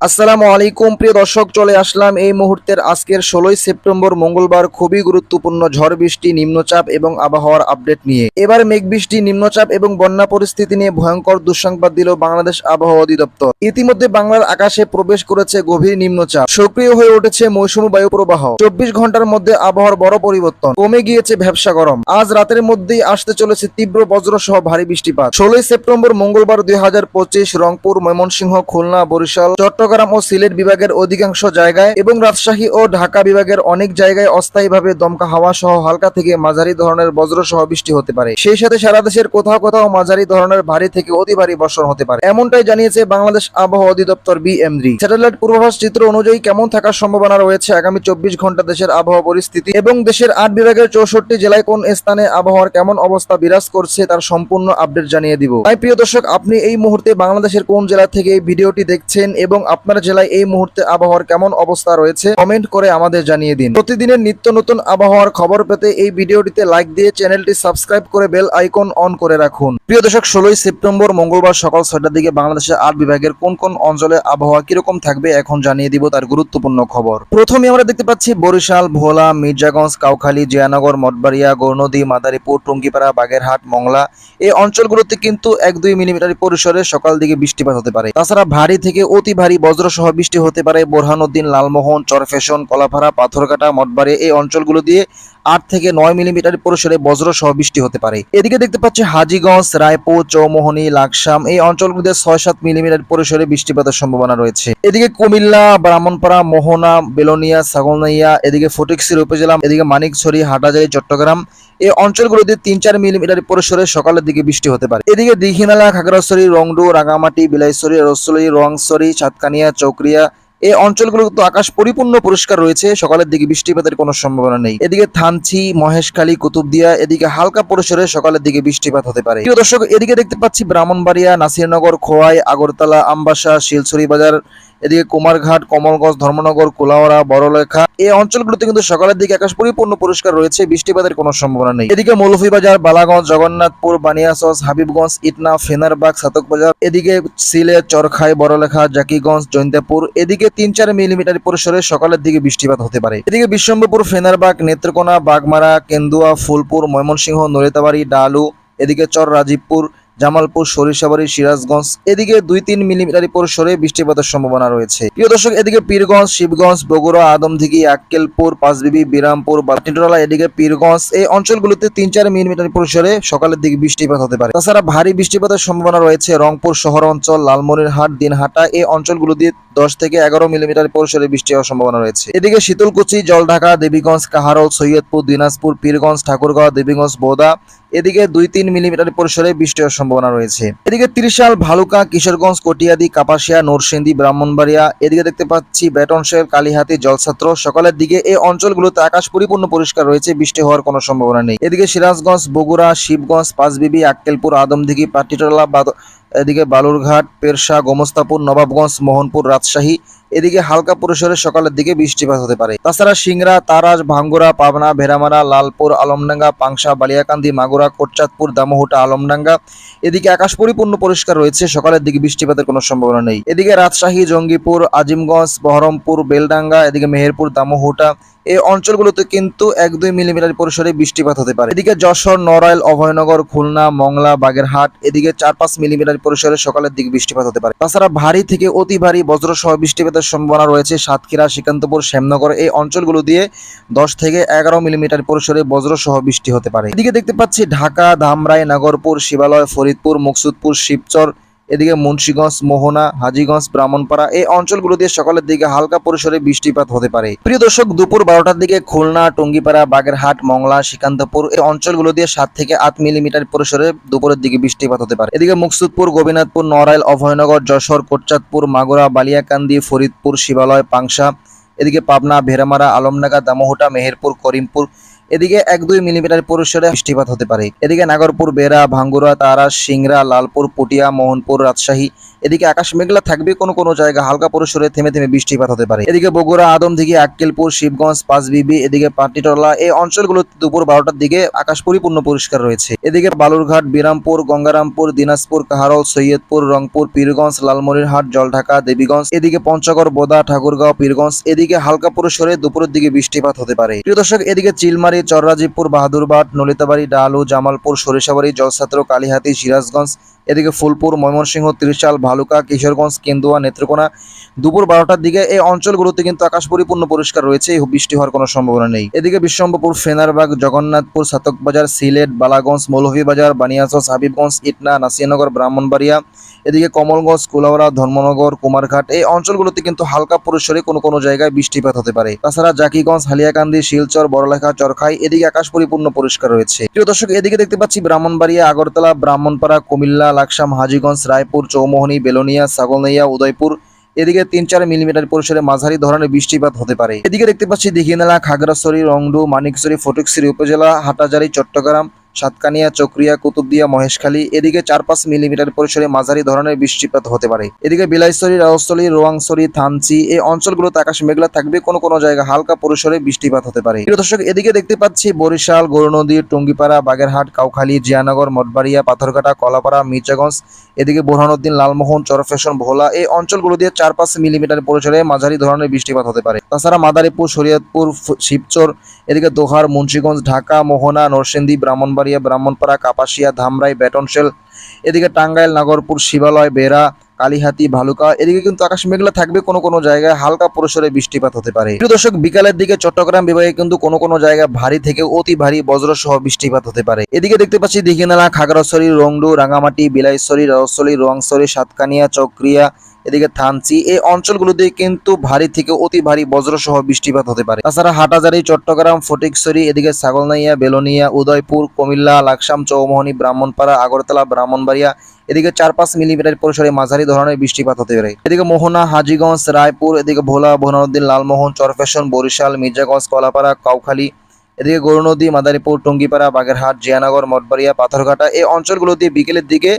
আসসালামু আলাইকুম, প্রিয় দর্শক, চলে আসলাম এই মুহূর্তের আজকের ষোলোই সেপ্টেম্বর, মঙ্গলবার, খুবই গুরুত্বপূর্ণ ঝড় বৃষ্টি, নিম্নচাপ এবং আবহাওয়ার আপডেট নিয়ে। এবার মেঘ বৃষ্টি, নিম্নচাপ এবং বন্যা পরিস্থিতি নিয়ে ভয়ঙ্কর দুঃসংবাদ দিল বাংলাদেশ আবহাওয়া অধিদপ্তর। ইতিমধ্যে বাংলার আকাশে প্রবেশ করেছে গভীর নিম্নচাপ। সক্রিয় হয়ে উঠেছে মৌসুমী বায়ু প্রবাহ। চব্বিশ ঘণ্টার মধ্যে আবহাওয়ার বড় পরিবর্তন। কমে গিয়েছে ভ্যাবসা গরম। আজ রাতের মধ্যেই আসতে চলেছে তীব্র বজ্র সহ ভারী বৃষ্টিপাত। ষোলোই সেপ্টেম্বর, মঙ্গলবার, দুই হাজার পঁচিশ, রংপুর, ময়মনসিংহ, খুলনা, বরিশাল, চট্টগ্রাম ও সিলেট বিভাগের অধিকাংশ জায়গায় এবং রাজশাহী ও ঢাকা বিভাগের অনেক জায়গায় অস্থায়ীভাবে দমকা হাওয়া সহ হালকা থেকে মাঝারি ধরনের বজ্র সহ বৃষ্টি হতে পারে। সেই সাথে সারা দেশের কোথাও কোথাও মাঝারি ধরনের ভারী থেকে অতি ভারী বর্ষণ হতে পারে। এমনটাই জানিয়েছে বাংলাদেশ আবহাওয়া অধিদপ্তর বিএমডি। স্যাটেলাইট পূর্বাভাস চিত্র অনুযায়ী কেমন থাকার সম্ভাবনা রয়েছে আগামী চব্বিশ ঘণ্টা দেশের আবহাওয়া পরিস্থিতি এবং দেশের আট বিভাগের চৌষট্টি জেলায় কোন স্থানে আবহাওয়ার কেমন অবস্থা বিরাজ করছে তার সম্পূর্ণ আপডেট জানিয়ে দিব। তাই প্রিয় দর্শক, আপনি এই মুহূর্তে বাংলাদেশের কোন জেলা থেকে এই ভিডিওটি দেখছেন এবং আপনার জেলায় এই মুহূর্তে আবহাওয়ার কেমন অবস্থা রয়েছে কমেন্ট করে আমাদের জানিয়ে দিন। প্রতিদিনের নিত্য নতুন আবহাওয়ার খবর পেতে এই ভিডিওটিতে লাইক দিয়ে চ্যানেলটি সাবস্ক্রাইব করে বেল আইকন অন করে রাখুন। প্রিয় দর্শক, ষোলোই সেপ্টেম্বর মঙ্গলবার সকাল ছয়টার দিকে বাংলাদেশের আট বিভাগের কোন কোন অঞ্চলে আবহাওয়া কীরকম থাকবে এখন জানিয়ে দিব তার গুরুত্বপূর্ণ খবর। প্রথমে আমরা দেখতে পাচ্ছি বরিশাল, ভোলা, মির্জাগঞ্জ, কাউখালী, জিয়ানগর, মঠবাড়িয়া, গৌরনদী, মাদারীপুর, টুঙ্গিপাড়া, বাগেরহাট, মংলা এই অঞ্চলগুলোতে কিন্তু এক দুই মিলিমিটার পরিসরে সকাল দিকে বৃষ্টিপাত হতে পারে। তাছাড়া ভারী থেকে অতি ভারী বজ্র সহ বৃষ্টি হতে পারে। বোরহানুদ্দিন লালমোহন চরফেশন কলাপাড়া পাথরঘাটা মঠবাড়ি এই অঞ্চলগুলো দিয়ে আট থেকে নয় মিলিমিটার পরিসরে বজ্র সহ বৃষ্টি হতে পারে। এদিকে দেখতে পাচ্ছি হাজিগঞ্জ, রায়পুর, চৌমোহনী, লাকসাম এই অঞ্চলগুলিতে ছয় সাত মিলিমিটার পরিসরে বৃষ্টিপাতের সম্ভাবনা রয়েছে। এদিকে কুমিল্লা, ব্রাহ্মণপাড়া, মোহনা, বেলোনিয়া, ছাগলনাইয়া, এদিকে ফটিকসির উপজেলা, এদিকে মানিকছড়ি হাটাজারি চট্টগ্রাম এই অঞ্চলগুলোতে তিন চার মিলিমিটার পরিসরে সকালের দিকে বৃষ্টি হতে পারে। এদিকে দীঘিনালা, খাগড়াছড়ি, রংডু, রাঙামাটি, বিলাইছড়ি, রসুলি, রংছড়ি, সাতকানিয়া, চৌকরিয়া এই অঞ্চলগুলো তো আকাশ পরিপূর্ণ পরিষ্কার রয়েছে, সকালের দিকে বৃষ্টিপাতের কোনো সম্ভাবনা নেই। এদিকে থানছি মহেশখালী, কুতুবদিয়া, এদিকে হালকা পরিসরে সকালের দিকে বৃষ্টিপাত হতে পারে। প্রিয় দর্শক, এদিকে দেখতে পাচ্ছি ব্রাহ্মণবাড়িয়া, নাসিরনগর, খোয়াই, আগরতলা, আমবাসা শিলছড়ি বাজার এদিকে কুমারঘাট, কমলগঞ্জ, ধর্মনগর, কোলাওড়া, বড়লেখা এই অঞ্চলগুলোতে কিন্তু সকালের দিকে আকাশ পরিপূর্ণ পরিষ্কার রয়েছে, বৃষ্টিপাতের কোনো সম্ভাবনা নেই। এদিকে মৌলভীবাজার, বালাগঞ্জ, জগন্নাথপুর বানিয়াসস হাবিবগঞ্জ, ইটনা, ফেনারবাগ, সাতকবাজার, এদিকে সিলেট চরখাই, বড়লেখা, জাকিগঞ্জ, জৈন্তাপুর, এদিকে তিন চার মিলিমিটার পরিসরে সকালের দিকে বৃষ্টিপাত হতে পারে। এদিকে বিশ্বম্বরপুর ফেনারবাগ, নেত্রকোনা, বাগমারা, কেন্দুয়া, ফুলপুর, ময়মনসিংহ নরিতাবাড়ি ডালু, এদিকে চর, রাজীবপুর জামালপুর, সরিষাবাড়ি, সিরাজগঞ্জ, এদিকে দুই তিন মিলিমিটার পরিসরে বৃষ্টিপাতের সম্ভাবনা রয়েছে। প্রিয় দর্শক, এদিকে পীরগঞ্জ, শিবগঞ্জ, বগুড়া, আদমদিঘি, আক্কেলপুর, পাঁচবিবি, বিরামপুর বাটিটোলা এদিকে পীরগঞ্জ, এই অঞ্চলগুলোতে তিন চার মিলিমিটার পরিসরে সকালের দিকে বৃষ্টিপাত হতে পারে। তাছাড়া ভারী বৃষ্টিপাতের সম্ভাবনা রয়েছে রংপুর শহর অঞ্চল, লালমনিরহাট, দিনহাটা, এই অঞ্চলগুলো দিয়ে দশ থেকে এগারো মিলিমিটার পরিসরে বৃষ্টি হওয়ার সম্ভাবনা রয়েছে। এদিকে শীতলকুচি, জলঢাকা, দেবীগঞ্জ, কাহারল, সৈয়দপুর, দিনাজপুর, পীরগঞ্জ, ঠাকুরগাঁও, দেবীগঞ্জ, বোদা এদিকে দুই তিন মিলিমিটার পরিসরে বৃষ্টি হওয়ার সম্ভাবনা রয়েছে। এদিকে ত্রিশাল, ভালুকা, কিশোরগঞ্জ, কটিয়াদি, কাপাসিয়া, নরসিংদী, ব্রাহ্মণবাড়িয়া, এদিকে দেখতে পাচ্ছি বেটনশেল কালীহাতি, জলছাত্র, সকালের দিকে এই অঞ্চলগুলোতে আকাশ পরিপূর্ণ পরিষ্কার রয়েছে, বৃষ্টি হওয়ার কোনো সম্ভাবনা নেই। এদিকে সিরাজগঞ্জ, বগুড়া, শিবগঞ্জ, পাঁচবিবি, আক্কেলপুর, আদমদিঘি, পাটিটোলা এদিকে বালুরঘাট পেরসা গোমস্তাপুর, নবাবগঞ্জ, মোহনপুর, রাজশাহী এদিকে হালকা পরিসরে সকালের দিকে বৃষ্টিপাত হতে পারে। তাছাড়া সিংড়া, তারাজ ভাঙ্গুরা পাবনা, ভেড়ামারা, লালপুর, আলমডাঙ্গা, পাংশা, বালিয়াকান্দি, মাগুরা, কোটচাঁদপুর, দামোহটা, আলমডাঙ্গা, এদিকে আকাশ পরিপূর্ণ পরিষ্কার রয়েছে, সকালের দিকে বৃষ্টিপাতের কোনো সম্ভাবনা নেই। এদিকে রাজশাহী, জঙ্গিপুর, আজিমগঞ্জ, বহরমপুর, বেলডাঙ্গা, এদিকে মেহেরপুর, দামোহটা, এই অঞ্চলগুলোতে কিন্তু এক দুই মিলিমিটার পরিসরে বৃষ্টিপাত হতে পারে। এদিকে যশোর, নড়াইল, অভয়নগর, খুলনা, মংলা, বাগেরহাট, এদিকে চার পাঁচ মিলিমিটার পরিসরে সকালের দিকে বৃষ্টিপাত হতে পারে। তাছাড়া ভারী থেকে অতি ভারী বজ্র সহ বৃষ্টিপাতের সম্ভাবনা রয়েছে সাতক্ষীরা, শ্রীকান্তপুর, শ্যামনগর। এই অঞ্চলগুলো দিয়ে দশ থেকে এগারো মিলিমিটার পরিসরে বজ্র সহ বৃষ্টি হতে পারে। এদিকে দেখতে পাচ্ছি ঢাকা, ধামরাই, নাগরপুর, শিবালয়, ফরিদপুর, মুকসুদপুর, শিবচর এদিকে মুন্সীগঞ্জ, মোহনা, হাজিগঞ্জ, ব্রাহ্মণপাড়া এই অঞ্চলগুলো দিয়ে সকালের দিকে হালকা পরিসরে বৃষ্টিপাত হতে পারে। প্রিয় দর্শক, দুপুর বারোটার দিকে খুলনা, টঙ্গিপাড়া, বাগেরহাট, মংলা শ্রীকান্তপুর এই অঞ্চলগুলো দিয়ে সাত থেকে আট মিলিমিটার পরিসরে দুপুরের দিকে বৃষ্টিপাত হতে পারে। এদিকে মুকসুদপুর গোবিনাথপুর নড়াইল, অভয়নগর, যশোর, কোটচাঁদপুর, মাগুরা, বালিয়াকান্দি, ফরিদপুর, শিবালয়, পাংশা, এদিকে পাবনা, ভেড়ামারা, আলমনাগা, দামোহটা, মেহেরপুর, করিমপুর এদিকে এক দুই মিলিমিটার পরিসরে বৃষ্টিপাত হতে পারে। এদিকে নাগরপুর, বেড়া, ভাঙ্গুরা, তারা, সিংড়া, লালপুর, পটিয়া, মোহনপুর, রাজশাহী, এদিকে আকাশ মেঘলা থাকবে কোনো কোনো জায়গা হালকা পরিসরে থেমে থেমে বৃষ্টিপাত হতে পারে। এদিকে বগুড়া আদমদিঘি আক্কেলপুর, শিবগঞ্জ, পাঁচবিবি, এদিকে পাটিটলা, এই অঞ্চলগুলো দুপুর বারোটার দিকে আকাশ পরিপূর্ণ পরিষ্কার রয়েছে। এদিকে বালুরঘাট, বিরামপুর, গঙ্গারামপুর, দিনাজপুর, কাহারল, সৈয়দপুর, রংপুর, পীরগঞ্জ, লালমনিরহাট, জলঢাকা, দেবীগঞ্জ, এদিকে পঞ্চগড়, বোদা, ঠাকুরগাঁও, পীরগঞ্জ, এদিকে হালকা পরিসরে দুপুরের দিকে বৃষ্টিপাত হতে পারে। প্রিয় দর্শক, এদিকে চিলমারি চররাজীবপুর, বাহাদুরবাট, নলিতাবাড়ি, ডালু, জামালপুর, সরিষাবাড়ি, জলছাত্র, কালীহাতি, সিরাজগঞ্জ, এদিকে ফুলপুর, ময়মনসিংহ, ত্রিশাল, ভালুকা, কিশোরগঞ্জ, কেন্দুয়া, নেত্রকোনা। দুপুর বারোটার দিকে এই অঞ্চলগুলোতে কিন্তু আকাশ পরিপূর্ণ পরিষ্কার রয়েছে বৃষ্টি হওয়ার কোনো সম্ভাবনা নেই। এদিকে বিশ্বম্বপুর ফেনারবাগ, জগন্নাথপুর, সাতকবাজার, সিলেট, বালাগঞ্জ, মৌলভীবাজার বানিয়াচস হাবিবগঞ্জ, ইটনা নাসিয়ানগর ব্রাহ্মণবাড়িয়া এদিকে কমলগঞ্জ, কুলাউড়া, ধর্মনগর, কুমারঘাট এই অঞ্চলগুলোতে কিন্তু হালকা পরিসরে কোনো কোনো জায়গায় বৃষ্টিপাত হতে পারে। তাছাড়া জাকিগঞ্জ, হালিয়াকান্দি, শিলচর, বড়লেখা, চরখাই এদিকে আকাশ পরিপূর্ণ পরিষ্কার রয়েছে। প্রিয় দর্শক, এদিকে দেখতে পাচ্ছি ব্রাহ্মণবাড়িয়া, আগরতলা, ব্রাহ্মণপাড়া, কুমিল্লা, লাকসাম, হাজিগঞ্জ, রায়পুর, চৌমোহনী, বেলোনিয়া ছাগলনাইয়া উদয়পুর এদিকে তিন চার মিলিমিটার পরিসরে মাঝারি ধরনের বৃষ্টিপাত হতে পারে। এদিকে দেখতে পাচ্ছি দিঘিনালা, খাগড়াছড়ি, রংডু, মানিকছড়ি, ফটিকছড়ি উপজেলা, হাটাজারি, চট্টগ্রাম সাতকানিয়া, চক্রিয়া, কুতুবদিয়া, মহেশখালী এদিকে চার পাঁচ মিলিমিটার পরিসরে মাঝারি ধরনের বৃষ্টিপাত হতে পারে। এদিকে বিলাইস্তরী রাজস্থলী রোয়াংসরি থানচি এই অঞ্চলগুলোতে আকাশ মেঘলা থাকবে। কোনো কোনো জায়গা হালকা পরিসরে বৃষ্টিপাত হতে পারে। দর্শক, এদিকে দেখতে পাচ্ছি বরিশাল গরুনদী টুঙ্গিপাড়া, বাগেরহাট, কাউখালী, জিয়ানগর, মঠবাড়িয়া, পাথরঘাটা, কলাপাড়া, মির্জাগঞ্জ এদিকে বোরহানুদ্দিন, লালমোহন চরফেশন ভোলা এই অঞ্চলগুলো দিয়ে চার পাঁচ মিলিমিটার পরিসরে মাঝারি ধরনের বৃষ্টিপাত হতে পারে। তাছাড়া মাদারীপুর, শরীয়তপুর শিবচর, এদিকে দোহার, মুন্সীগঞ্জ, ঢাকা, মোহনা নরসিন্দী ব্রাহ্মণবাড়িয়া, ব্রাহ্মণপাড়া, কাপাসিয়া, ধামরাই, বেটনশেল, এদিকে টাঙ্গাইল, নাগরপুর, শিবালয়, বেড়া কালীহাতি, ভালুকা, এদিকে কিন্তু আকাশ মেঘলা থাকবে কোনো কোনো জায়গায়, হালকা পরিসরে বৃষ্টিপাত হতে পারে। প্রিয় দর্শক, বিকালের দিকে চট্টগ্রাম বিভাগে কিন্তু কোনো কোনো জায়গায় ভারী থেকে অতি ভারী বজ্র সহ বৃষ্টিপাত হতে পারে। এদিকে দেখতে পাচ্ছি দিঘিনালা, খাগড়াছড়ি, রংডু, রাঙামাটি, বিলাইছড়ি রসলি রোয়াংছড়ি সাতকানিয়া, চক্রিয়া এদিকে থানচি, এই অঞ্চলগুলোতে কিন্তু ভারী থেকে অতি ভারী বজ্র সহ বৃষ্টিপাত হতে পারে। তাছাড়া হাটাজারি, চট্টগ্রাম, ফটিকছড়ি, এদিকে ছাগলনাইয়া, বেলোনিয়া, উদয়পুর, কুমিল্লা, লাকসাম, চৌমোহনী, ব্রাহ্মণপাড়া, আগরতলা, ব্রাহ্মণবাড়িয়া, এদিকে চার পাঁচ মিলিমিটার পরিসরে মাঝারি ধরনের বৃষ্টিপাত হতে পারে। এদিকে মোহনা, হাজিগঞ্জ, রায়পুর, এদিকে ভোলা বোনাউদ্দিন লালমোহন, চরফেশন, বরিশাল, মির্জাগঞ্জ, কলাপাড়া, কাউখালী এদিকে গরুনদী মাদারীপুর, টঙ্গিপাড়া, বাগেরহাট, জিয়ানগর, মঠবাড়িয়া, পাথরঘাটা এই অঞ্চলগুলোতে বিকেলের দিকে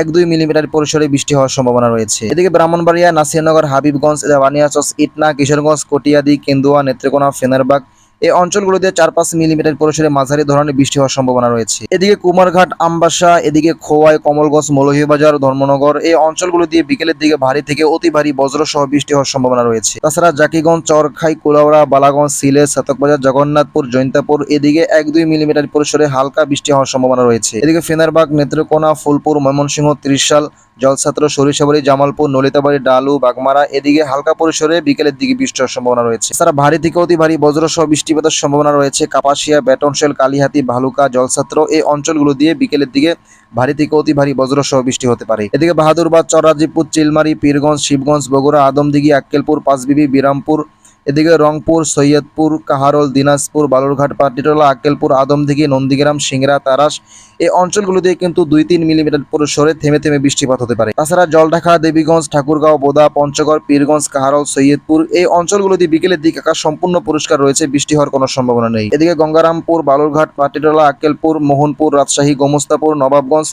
এক দুই মিলিমিটার পরিসরে বৃষ্টি হওয়ার সম্ভাবনা রয়েছে। এদিকে ব্রাহ্মণবাড়িয়া, নাসিরনগর, হাবিবগঞ্জ বানিয়াচস ইটনা, কিশোরগঞ্জ, কটিয়াদি, কেন্দুয়া, নেত্রকোনা, ফেনারবাগ এই অঞ্চলগুলোতে চার পাঁচ মিলিমিটার পরিসরে মাঝারি ধরনের বৃষ্টি হওয়ার সম্ভাবনা রয়েছে। এদিকে কুমারঘাট, আমবাসা, এদিকে খোয়াই, কমলগঞ্জ, মৌলভীবাজার, ধর্মনগর, এই অঞ্চলগুলো দিয়ে বিকেলের দিকে ভারী থেকে অতি ভারী বজ্র সহ বৃষ্টি হওয়ার সম্ভাবনা রয়েছে। তাছাড়া জাকিগঞ্জ, চরখাই, কুলাউড়া, বালাগঞ্জ, সিলেট, সাতকবাজার, জগন্নাথপুর, জৈন্তাপুর, এদিকে এক দুই মিলিমিটার পরিসরে হালকা বৃষ্টি হওয়ার সম্ভাবনা রয়েছে। এদিকে ফেনারবাগ, নেত্রকোনা, ফুলপুর, ময়মনসিংহ, ত্রিশাল, জলছাত্র, সরিষাবাড়ি, জামালপুর, নলিতাবাড়ি, ডালু, বাগমারা, এদিকে হালকা পরিসরে বিকেলের দিকে বৃষ্টি হওয়ার সম্ভাবনা রয়েছে। তাছাড়া ভারী থেকে অতি ভারী বজ্র সহ বৃষ্টিপাতের সম্ভাবনা রয়েছে। কাপাসিয়া বেটনশেল কালিহাতি, ভালুকা, জলছাত্র এই অঞ্চলগুলো দিয়ে বিকেলের দিকে ভারী থেকে অতি ভারী বজ্র সহ বৃষ্টি হতে পারে। এদিকে বাহাদুরবাদ চরাজিপুর চিলমারি, পীরগঞ্জ, শিবগঞ্জ, বগুড়া, আদমদিঘি, আক্কেলপুর, পাঁচবিবি, বিরামপুর এদিকে রংপুর, সৈয়দপুর, কাহারল, দিনাজপুর, বালুরঘাট, পাটিটোলা, আক্কেলপুর, আদমদিঘি, নন্দীগ্রাম, সিংড়া, তারাস এই অঞ্চলগুলোতে কিন্তু দুই তিন মিলিমিটার পরিসরে থেমে থেমে বৃষ্টিপাত হতে পারে। তাছাড়া জলঢাকা, দেবীগঞ্জ, ঠাকুরগাঁও, বোদা, পঞ্চগড়, পীরগঞ্জ, কাহারল, সৈয়দপুর এই অঞ্চলগুলোতে বিকেলের দিকে আকাশ সম্পূর্ণ পরিষ্কার রয়েছে, বৃষ্টি হওয়ার কোনো সম্ভাবনা নেই। এদিকে গঙ্গারামপুর, বালুরঘাট, পাটিটোলা, আক্কেলপুর, মোহনপুর, রাজশাহী, গোমস্তাপুর, নবাবগঞ্জ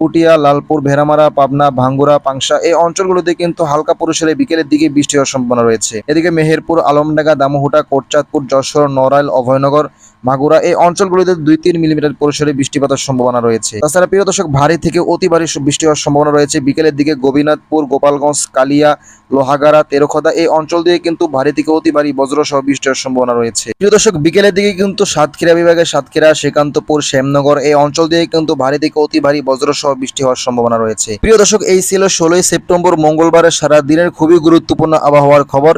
পুটিয়া, লালপুর ভেরামারা পাবনা, ভাঙ্গুরা, পাংশা এই অঞ্চলগুলোতে কিন্তু হালকা পুরুষের বিকেলের দিকে বৃষ্টি হওয়ার সম্ভাবনা রয়েছে। এদিকে মেহেরপুর, আলমডাঙ্গা, দামুহুটা, কোটচাঁদপুর, যশোর, নড়াইল, অভয়নগর মাগুরা, এই অঞ্চলগুলিতে দুই তিন মিলিমিটার পরিসরে বৃষ্টিপাতের সম্ভাবনা রয়েছে। তাছাড়া প্রিয় দর্শক, ভারী থেকে অতি ভারী বৃষ্টি হওয়ার সম্ভাবনা রয়েছে। বিকেলের দিকে গোপীনাথপুর, গোপালগঞ্জ, কালিয়া, লোহাগাড়া, তেরোখদা, এই অঞ্চল দিয়ে কিন্তু ভারী থেকে অতি ভারী বজ্র সহ বৃষ্টি হওয়ার সম্ভাবনা রয়েছে। প্রিয় দর্শক, বিকেলের দিকে কিন্তু সাতক্ষীরা বিভাগের সাতক্ষীরা, শ্রীকান্তপুর, শ্যামনগর, এই অঞ্চল দিয়ে কিন্তু ভারী থেকে অতি ভারী বজ্র সহ বৃষ্টি হওয়ার সম্ভাবনা রয়েছে। প্রিয় দর্শক, এই ছিল ষোলোই সেপ্টেম্বর, মঙ্গলবারের সারা দিনের খুবই গুরুত্বপূর্ণ আবহাওয়ার খবর।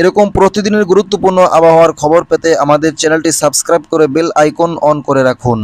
এরকম প্রতিদিনের গুরুত্বপূর্ণ আবহাওয়ার খবর পেতে আমাদের চ্যানেলটি সাবস্ক্রাইব করে বেল আইকন অন করে রাখুন।